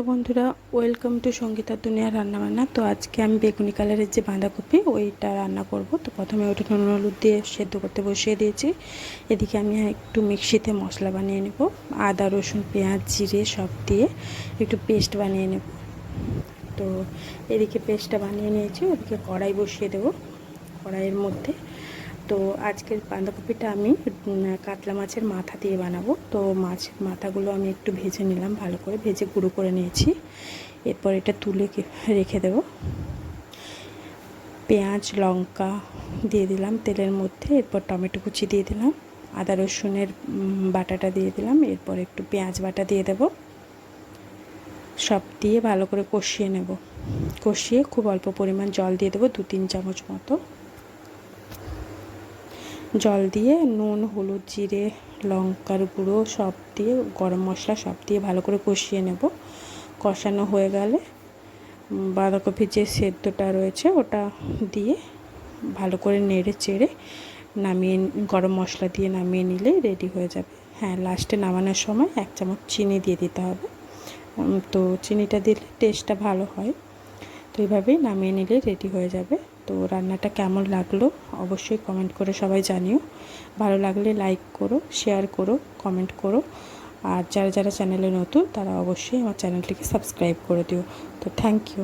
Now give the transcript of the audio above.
Hello বন্ধুরা welcome to সঙ্গীতার দুনিয়ার রান্নাবান্না। তো আজকে আমি বেগুনি কালারের যে বাঁধাকপি, ওইটা রান্না করব। তো প্রথমে ওটা নুন হলুদ দিয়ে সেদ্ধ করতে বসিয়ে দিয়েছি। এদিকে আমি একটু মিক্সিতে মশলা বানিয়ে নেব। আদা, রসুন, পেঁয়াজ, জিরে সব দিয়ে একটু পেস্ট বানিয়ে নেব। তো এদিকে পেস্টটা বানিয়ে নিয়েছি, ওদিকে কড়াই বসিয়ে দেব। কড়াইয়ের মধ্যে তো আজকের বাঁধাকপিটা আমি কাতলা মাছের মাথা দিয়ে বানাবো। তো মাছ মাথাগুলো আমি একটু ভেজে নিলাম, ভালো করে ভেজে গুঁড়ো করে নিয়েছি। এরপর এটা তুলে রেখে দেব। পেঁয়াজ, লঙ্কা দিয়ে দিলাম তেলের মধ্যে, এরপর টমেটো কুচি দিয়ে দিলাম, আদা রসুনের বাটাটা দিয়ে দিলাম, এরপর একটু পেঁয়াজ বাটা দিয়ে দেব। সব দিয়ে ভালো করে কষিয়ে নেব। কষিয়ে খুব অল্প পরিমাণ জল দিয়ে দেবো দু তিন চামচ মতো। জল দিয়ে, নুন, হলুদ, জিরে, লঙ্কার গুঁড়ো সব দিয়ে, গরম মশলা সব দিয়ে ভালো করে কষিয়ে নেব। কষানো হয়ে গেলে বাঁধাকপির যে সেদ্ধটা রয়েছে ওটা দিয়ে ভালো করে নেড়ে চেড়ে নামিয়ে গরম মশলা দিয়ে নামিয়ে নিলে রেডি হয়ে যাবে। হ্যাঁ লাস্টে নামানোর সময় এক চামচ চিনি দিয়ে দিতে হবে। তো চিনিটা দিলে টেস্টটা ভালো হয়। তো এইভাবেই নামিয়ে নিলে রেডি হয়ে যাবে। তো রান্নাটা কেমন লাগল অবশ্যই কমেন্ট করে সবাই জানিও। ভালো লাগলে লাইক করো শেয়ার করো কমেন্ট করো। আর যারা যারা চ্যানেলে নতুন, তারা অবশ্যই আমার চ্যানেলটিকে সাবস্ক্রাইব করে দিও। তো থ্যাংক ইউ